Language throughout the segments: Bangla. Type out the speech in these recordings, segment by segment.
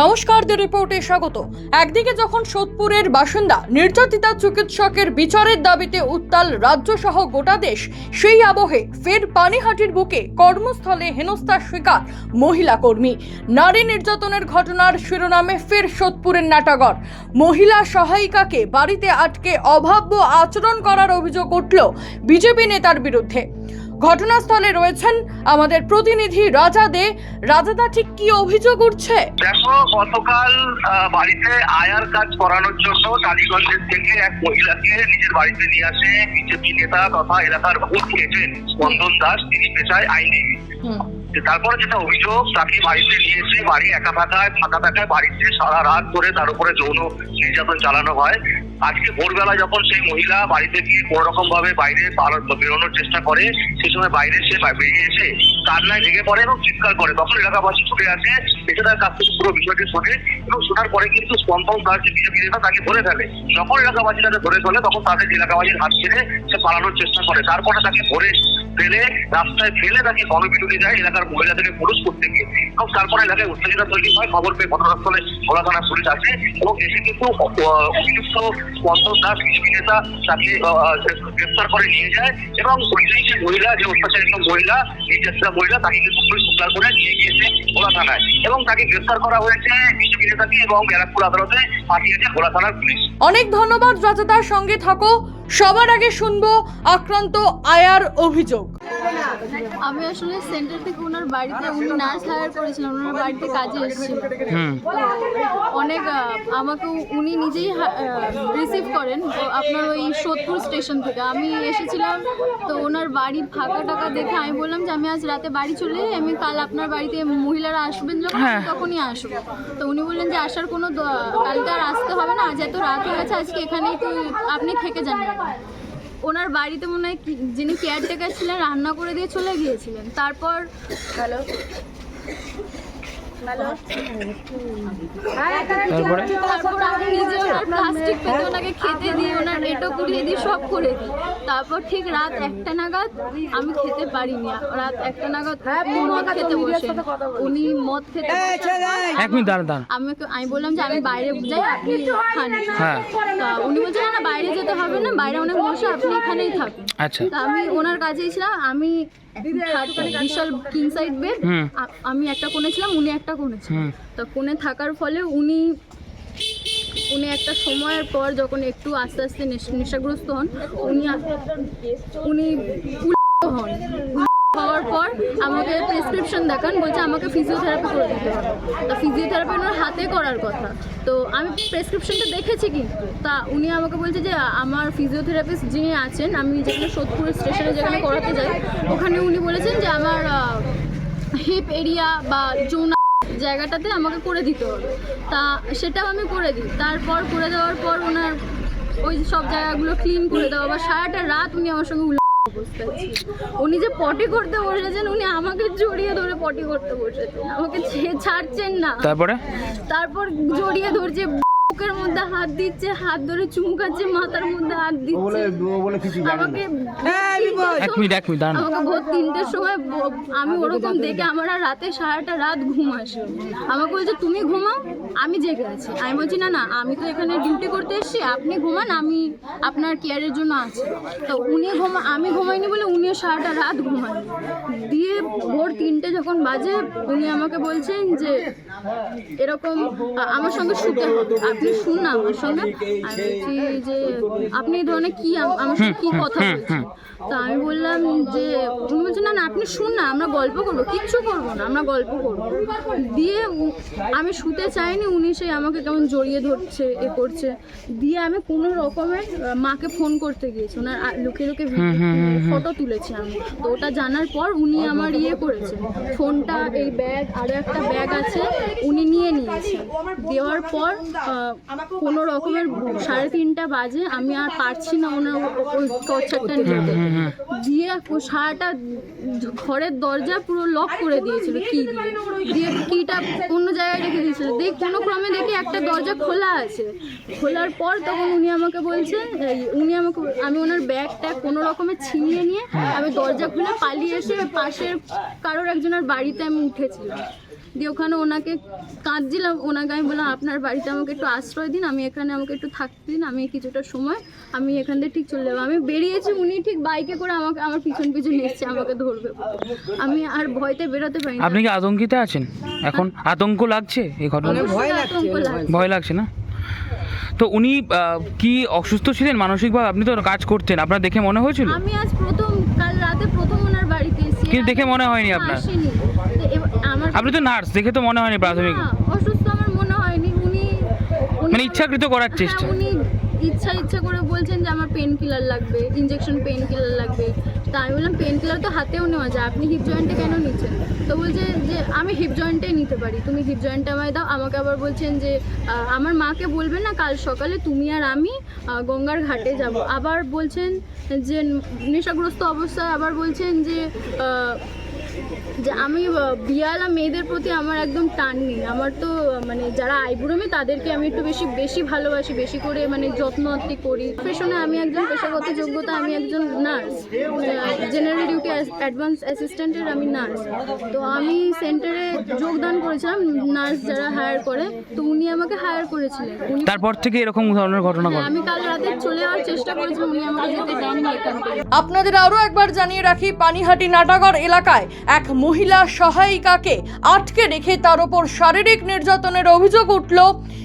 নমস্কার দি রিপোর্টে স্বাগত। একদিকে যখন সোদপুরের বাসিন্দা নির্যাতিতা চিকিৎসকের বিচারের দাবিতে উত্তাল রাজ্য সহ গোটা দেশ, সেই আবহে ফের পানিহাটির বুকে কর্মস্থলে হেনস্থার শিকার মহিলা কর্মী। নারী নির্যাতনের ঘটনার শিরোনামে ফের সোদপুরের নাটাগর মহিলা সহায়িকাকে বাড়িতে আটকে অভাব্য আচরণ করার অভিযোগ উঠল বিজেপি নেতার বিরুদ্ধে। ঘটনাস্থলে রয়েছেন আমাদের প্রতিনিধি রাজা দে। রাজাদা ঠিক কি অভিযোগ উঠছে? দেখো গতকাল বাড়িতে আয়ার কাজ করানোর জন্য টালিগঞ্জের থেকে এক মহিলাকে নিজের বাড়িতে নিয়ে আসে। বিজেপি নেতা তথা এলাকার ভোট এজেন্ট স্পন্দন দাস তিনি পেশায় আইনজীবী। তারপরে যেটা অভিযোগ তাকে বাড়িতে নিয়ে এসে বাড়ি একা থাকায় ফাঁকা থাকায় বাড়িতে সারা রাত ধরে তার উপরে যৌন নির্যাতন চালানো হয়। আজকে ভোরবেলা যখন সেই মহিলা বাড়িতে গিয়ে কোনো রকম ভাবে বাইরে বেরোনোর চেষ্টা করে সেই সময় বাইরে সে বেরিয়ে এসে কান্নায় ভেঙে পড়ে এবং চিৎকার করে। তখন এলাকাবাসী ছুটে আসে, এসে তার কাছ থেকে পুরো বিষয়টি শোনে এবং শোনার পরে কিন্তু স্পন্দন তার যে বিজেপি নেতা তাকে ধরে ফেলে। যখন এলাকাবাসী তাকে ধরে ফেলে, তখন তাদের এলাকাবাসীর হাত ছেড়ে সে পালানোর চেষ্টা করে। তারপরে তাকে ধরে ফেলে রাস্তায় ফেলে তাকে গণবিরোধী যায় এলাকার মহিলা থেকে পুরুষ করতে গিয়ে এবং তারপরে এলাকায় উত্তেজনা তৈরি হয়, খবর পেয়ে ঘটনাস্থলে ভোলা থানা পুলিশ আসে এবং এসে কিন্তু অভিযুক্ত স্পন্দন দাস বিজেপি নেতা, তাকে গ্রেফতার করে নিয়ে যায় এবং ওইটাই যে মহিলা, যে অত্যাচারিত মহিলা, নির্যাতিতা মহিলা, তাকে কিন্তু পুলিশ উদ্ধার করে নিয়ে গিয়েছে ভোলা থানায়। এবং তাকে গ্রেফতার করা হয়েছে বিজেপি নেতাকে এবং ব্যারাকপুর আদালতে পাঠিয়েছে ভোলা থানার পুলিশ। অনেক ধন্যবাদ রাজাদার সঙ্গে থাকো। সবার আগে শুনব আক্রান্ত আয়ার অভিযোগ। আমি আসলে সেন্টার থেকে ওনার বাড়িতে উনি নার্স হায়ার করেছিলেন ওনার বাড়িতে কাজে এসেছিল। অনেক আমাকে উনি নিজেই রিসিভ করেন আপনার ওই সোদপুর স্টেশন থেকে। আমি এসেছিলাম তো ওনার বাড়ি ফাঁকা টাকা দেখে আমি বললাম যে আমি আজ রাতে বাড়ি চলে যাই আমি কাল আপনার বাড়িতে মহিলারা আসবেন যখন তখনই আসব। তো উনি বললেন যে আসার কোনো দ- কালকে আর আসতে হবে না আজ এত রাত হয়ে গেছে আজকে এখানেই তো আপনি থেকে যান। ওনার বাড়িতে মনে হয় কি- যিনি কেয়ারটেকার ছিলেন রান্না করে দিয়ে চলে গিয়েছিলেন। তারপর হ্যালো। তারপরে তারপর? আমি নিজে ওনার প্লাস্টিক পেতে ওনাকে খেতে দিই ওনার এটো কুড়িয়ে দিই সব করে দিই। তারপর ঠিক রাত একটা নাগাদ আমি খেতে পারিনি। রাত একটা নাগাদ উনি মদ খেতে বসে উনি মদ খেতে বসার এক মিনিট দাঁড়ান দাঁড়ান। আমি ওকে- আমি বললাম যে আমি বাইরে যাই আপনি খান। হ্যাঁ তা উনি বলছেন না বাইরে যেতে হবে না বাইরে অনেক মশা আপনি এখানেই থাকুন। আচ্ছা। তা আমি ওনার কাছেই ছিলাম আমি বিশাল কিং সাইড বেড আমি একটা কোণে ছিলাম উনি একটা কোণে ছিলেন। হুম। তো কোণে থাকার ফলে উনি উনি একটা সময়ের পর যখন একটু আস্তে আস্তে নেশ- নেশাগ্রস্ত হন উনি উনি হন। হওয়ার পর আমাকে প্রেসক্রিপশন দেখান, বলছে আমাকে ফিজিওথেরাপি করে দিতে হবে। তা ফিজিওথেরাপি ওনার হাতে করার কথা। তো আমি প্রেসক্রিপশনটা দেখেছি কিন্তু। তা উনি আমাকে বলছে যে, আমার ফিজিওথেরাপিস্ট যিনি আছেন, আমি যেখানে সোদপুর স্টেশনে যেখানে করাতে যাই, ওখানে উনি বলেছেন যে, আমার হিপ এরিয়া বা যৌনা জায়গাটাতে আমাকে করে দিতে হবে। তা সেটাও আমি করে দিই। তারপর করে দেওয়ার পর ওনার ওই সব জায়গাগুলো ক্লিন করে দেওয়া বা সারাটা রাত উনি আমার সঙ্গে। উনি যে পটি করতে বসেছেন উনি আমাকে জড়িয়ে ধরে পটি করতে বসেছেন। আমাকে ছাড়ছেন না। তারপরে? তারপর জড়িয়ে ধরছে বুকের মধ্যে হাত দিচ্ছে হাত ধরে চুমকাচ্ছে মাথার মধ্যে হাত দিচ্ছে। আমাকে এক মিনিট এক মিনিট দাঁড়ান। আমাকে ভোর তিনটের সময় আমি ওরকম দেখে আমার আর রাতে সারাটা রাত ঘুম আসে। আমাকে বলছে তুমি ঘুমাও আমি জেগে আছি। আমি বলছি না না আমি তো এখানে ডিউটি করতে এসেছি আপনি ঘুমান আমি আপনার কেয়ারের জন্য আছি। তো উনি ঘুমা আমি ঘুমাইনি বলে উনিও সারাটা রাত ঘুমান দিয়ে ভোর তিনটে যখন বাজে উনি আমাকে বলছেন যে এরকম আমার সঙ্গে শুতে হবে। আপনি শুন না আমার সঙ্গে। আমি বলছি যে আপনি এই ধরনের কি আমার সঙ্গে কি কথা বলছেন? তো আমি বললাম যে উনি বলছেন না না আপনি শুন না আমরা গল্প করব কিচ্ছু করব না আমরা গল্প করব। দিয়ে আমি শুতে চাইনি উনি সেই আমাকে কেমন জড়িয়ে ধরছে এ করছে। দিয়ে আমি কোনো রকমের মাকে ফোন করতে গিয়েছি। ওনার লুকিয়ে লুকিয়ে ফটো তুলেছি আমি। তো ওটা জানার পর উনি আমার ইয়ে করেছে। ফোনটা এই ব্যাগ আরও একটা ব্যাগ আছে। উনি নিয়ে নিয়েছেন। দেওয়ার পর কোনো রকমের সাড়ে তিনটা বাজে আমি আর পারছি না ওনার ওই টর্চারটা নিতে। দিয়ে সারাটা ঘরের দরজা পুরো লক করে দিয়েছিল। কি? দিয়ে কিটা অন্য জায়গায় রেখে দিয়েছিল। দেখ কোনো ক্রমে দেখি একটা দরজা খোলা আছে। খোলার পর তখন উনি আমাকে বলছেন এই, উনি আমাকে আমি ওনার ব্যাগটা কোনো রকমে ছিনিয়ে নিয়ে আমি দরজা খুলে পালিয়ে এসে পাশের কারোর একজনের বাড়িতে আমি উঠেছিলাম। দিয়ে ওখানে ওনাকে কাঁদছিলাম। ওনাকে আমি বললাম আপনার বাড়িতে আমাকে একটু আশ্রয় দিন আমি এখানে আমাকে একটু থাকতে দিন আমি কিছুটা সময় আমি এখান থেকে ঠিক চলে যাব। আমি বেরিয়েছি উনি ঠিক বাইকে করে আমাকে আমার পিছন পিছন এসছে আমাকে ধরবে। আমি আর ভয়তে বেরোতে পারি না আপনি কি আতঙ্কিত আছেন? এখন আতঙ্ক লাগছে এই ঘটনা? ভয় লাগছে ভয়। লাগছে না? তো উনি কি অসুস্থ ছিলেন? মানসিকভাবে আপনি তো কাজ করতেন আপনার দেখে মনে হয়েছিল? আমি আজ প্রথম কাল রাতে প্রথম ওনার বাড়িতে এসেছি। কিন্তু দেখে মনে হয়নি আপনার? আসেনি তো এবার আমার আপনি তো নার্স দেখে তো মনে হয়নি প্রাথমিক। অসুস্থ আমার মনে হয়নি। উনি মানে ইচ্ছাকৃত করার হ্যাঁ, চেষ্টা। উনি ইচ্ছা ইচ্ছা করে বলছেন যে আমার পেন কিলার লাগবে ইনজেকশন পেন কিলার লাগবে। তা আমি বললাম পেন কিলার তো হাতেও নেওয়া যায় আপনি হিপ জয়েন্টে কেন নিচ্ছেন? তো বলছে যে আমি হিপ জয়েন্টে নিতে পারি তুমি হিপ জয়েন্টে আমায় দাও। আমাকে আবার বলছেন যে আমার মাকে বলবেন না কাল সকালে তুমি আর আমি গঙ্গার ঘাটে যাব। আবার বলছেন যে নেশাগ্রস্ত অবস্থায় আবার বলছেন যে যে আমি বিয়ালা মেয়েদের প্রতি আমার একদম টান নেই। আমার তো মানে যারা আইবুড়ো মেয়ে তাদেরকে আমি একটু বেশি বেশি ভালোবাসি বেশি করে মানে যত্ন আত্তি করি। পেশনে আমি একজন পেশাগত যোগ্যতা আমি একজন নার্স জেনারেল ডিউটি অ্যাডভান্স অ্যাসিস্ট্যান্টের আমি নার্স তো আমি সেন্টারে যোগদান করেছিলাম নার্স যারা হায়ার করে। তো উনি আমাকে হায়ার করেছিলেন। তারপর থেকে এরকম ধরনের ঘটনা হ্যাঁ, ঘটে। আমি কাল রাতে চলে যাওয়ার চেষ্টা করেছিলাম উনি আমাকে যেতে দেননি আপনাদের আরও একবার জানিয়ে রাখি পানিহাটি নাটাগড় এলাকায় এক মহিলা সহায়িকাকে আটকে রেখে তার ওপর শারীরিক নির্যাতনের অভিযোগ উঠল।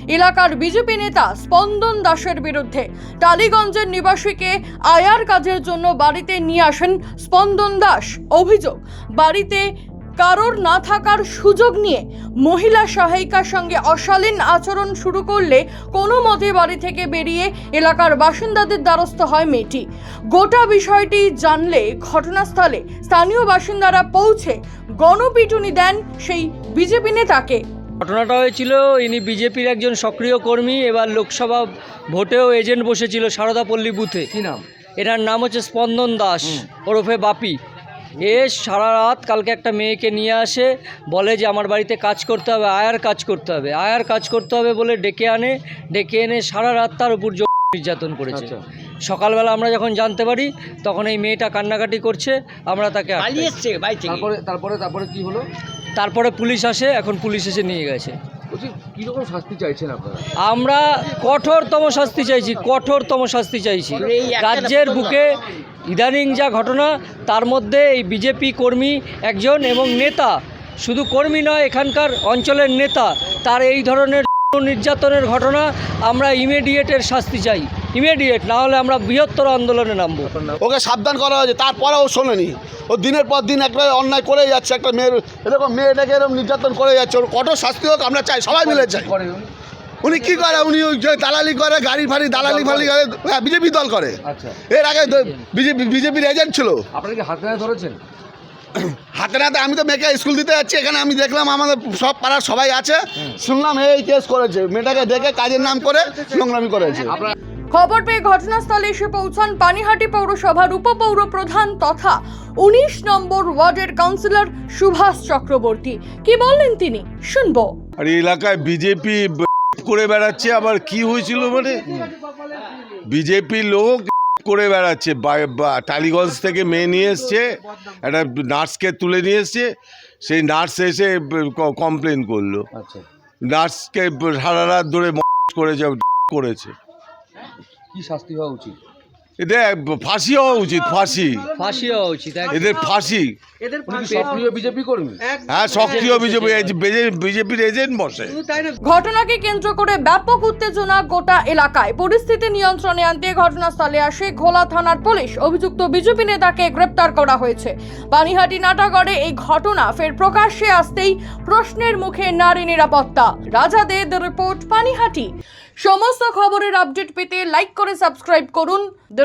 এলাকার বিজেপি নেতা স্পন্দন দাসের বিরুদ্ধে। টালিগঞ্জের নিবাসীকে আয়ার কাজের জন্য বাড়িতে নিয়ে আসেন স্পন্দন দাস। অভিযোগ, বাড়িতে কারোর না থাকার সুযোগ নিয়ে মহিলা সহায়িকার সঙ্গে অশালীন আচরণ শুরু করলে কোনো মতে বাড়ি থেকে বেরিয়ে এলাকার বাসিন্দাদের দ্বারস্থ হয় মেয়েটি। গোটা বিষয়টি জানলে ঘটনাস্থলে স্থানীয় বাসিন্দারা পৌঁছে গণপিটুনি দেন সেই বিজেপি নেতাকে। ঘটনাটা হয়েছিল ইনি বিজেপির একজন সক্রিয় কর্মী এবার লোকসভা ভোটেও এজেন্ট বসেছিল সারদাপল্লী বুথে। কি নাম? এনার নাম হচ্ছে স্পন্দন দাস ওরফে বাপি। এ সারা রাত কালকে একটা মেয়েকে নিয়ে আসে বলে যে আমার বাড়িতে কাজ করতে হবে আয়ার কাজ করতে হবে। আয়ার কাজ করতে হবে বলে ডেকে আনে ডেকে এনে সারা রাত তার উপর নির্যাতন করেছে। আচ্ছা। সকালবেলা আমরা যখন জানতে পারি তখন এই মেয়েটা কান্নাকাটি করছে আমরা তাকে তারপরে তারপরে তারপরে কি হলো? তারপরে পুলিশ আসে এখন পুলিশ এসে নিয়ে গেছে। কীরকম শাস্তি চাইছেন আপনারা? আমরা কঠোরতম শাস্তি চাইছি কঠোরতম শাস্তি চাইছি। রাজ্যের বুকে ইদানিং যা ঘটনা, তার মধ্যে এই বিজেপি কর্মী একজন এবং নেতা। শুধু কর্মী নয়, এখানকার অঞ্চলের নেতা। তার এই ধরনের নির্যাতনের ঘটনা আমরা ইমিডিয়েটের শাস্তি চাই। ইমিডিয়েট, না হলে আমরা বৃহত্তর আন্দোলনে নামবো। ওকে সাবধান করা হয়েছে তারপরে ও শোনেনি। ও দিনের পর দিন একটা অন্যায় করে যাচ্ছে, একটা মেয়ের এরকম মেয়েটাকে এরকম নির্যাতন করে যাচ্ছে। ওর কঠোর শাস্তি হোক, আমরা চাই, সবাই মিলে চাই। উনি? কি করে? উনি যে দালালি করে গাড়ি ফাড়ি দালালি ফালি করে হ্যাঁ বিজেপি দল করে। আচ্ছা। এর আগে বিজেপি বিজেপির এজেন্ট ছিল। আপনারা হাতে ধরেছেন? হাতে নাতে আমি তো মেয়েকে স্কুল দিতে যাচ্ছি এখানে আমি দেখলাম আমাদের সব পাড়ার সবাই আছে। শুনলাম এই কেস করেছে। মেয়েটাকে দেখে কাজের নাম করে নোংরামি করেছে। আপনারা খবর পেয়ে ঘটনাস্থলে এসে পৌঁছান পানিহাটি পৌরসভার উপপৌর প্রধান তথা উনিশ নম্বর ওয়ার্ডের কাউন্সিলর সুভাষ চক্রবর্তী। কি বললেন তিনি? শুনব। আর এলাকায় বিজেপি করে বেড়াচ্ছে আবার কি হয়েছিল মানে? বিজেপি লোক করে বেড়াচ্ছে টালিগঞ্জ থেকে মেয়ে নিয়ে এসছে একটা নার্সকে তুলে নিয়ে এসছে সেই নার্স এসে কমপ্লেন করল। আচ্ছা। নার্সকে সারা রাত ধরে করেছে করেছে। কি শাস্তি হওয়া উচিত? এদের ফাঁসি হওয়া উচিত ফাঁসি। ফাঁসি হওয়া উচিত এদের ফাঁসি। উনি সক্রিয় বিজেপি কর্মী? হ্যাঁ সক্রিয় বিজেপি বিজেপির এজেন্ট বসে। ঘটনাকে কেন্দ্র করে ব্যাপক উত্তেজনা গোটা এলাকায়। পরিস্থিতি নিয়ন্ত্রণে আনতে ঘটনাস্থলে আসে ঘোলা থানার পুলিশ। অভিযুক্ত বিজেপি নেতাকে গ্রেপ্তার করা হয়েছে। পানিহাটি নাটাগড়ে এই ঘটনা ফের প্রকাশ্যে আসতেই প্রশ্নের মুখে নারী নিরাপত্তা। রাজা দে রিপোর্ট পানিহাটি সমস্ত খবরের আপডেট পেতে লাইক করে সাবস্ক্রাইব করুন। দ্য